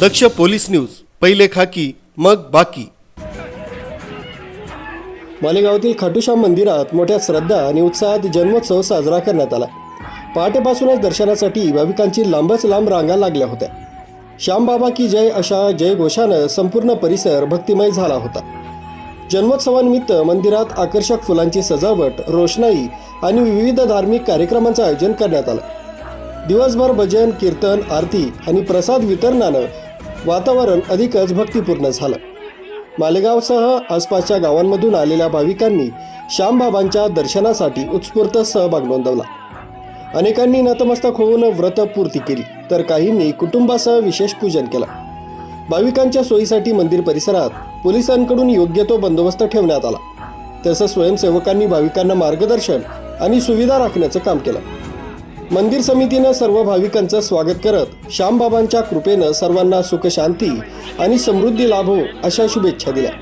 दक्ष police news पहिले खाकी मग बाकी. मालेगावातील खाटूश्याम मंदिरात मोठ्या श्रद्धा आणि उत्साहात जन्मोत्सव साजरा करण्यात आला. पहाटेपासूनच दर्शनासाठी भाविकांची लांबच लांब रांगा लागल्या होत्या. श्यामबाबा की जय अशा जयघोषानं संपूर्ण परिसर भक्तिमय झाला होता. जन्मोत्सवानिमित्त मंदिरात आकर्षक फुलांची सजावट रोषणाई आणि विविध धार्मिक कार्यक्रमांचं आयोजन करण्यात आलं. दिवसभर भजन कीर्तन आरती आणि प्रसाद वितरणानं वातावरण अधिकच भक्तिपूर्ण झालं. मालेगावसह आसपासच्या गावांमधून आलेल्या भाविकांनी श्यामबाबांच्या दर्शनासाठी उत्स्फूर्त सहभाग नोंदवला. अनेकांनी नतमस्तक होऊन व्रतपूर्ती केली तर काहींनी कुटुंबासह विशेष पूजन केलं. भाविकांच्या सोयीसाठी मंदिर परिसरात पोलिसांकडून योग्य तो बंदोबस्त ठेवण्यात आला. तसंच स्वयंसेवकांनी भाविकांना मार्गदर्शन आणि सुविधा राखण्याचं काम केलं. मंदिर समितीनं सर्व भाविकांचं स्वागत करत श्यामबाबांच्या कृपेनं सर्वांना सुखशांती आणि समृद्धी लाभो अशा शुभेच्छा दिल्या.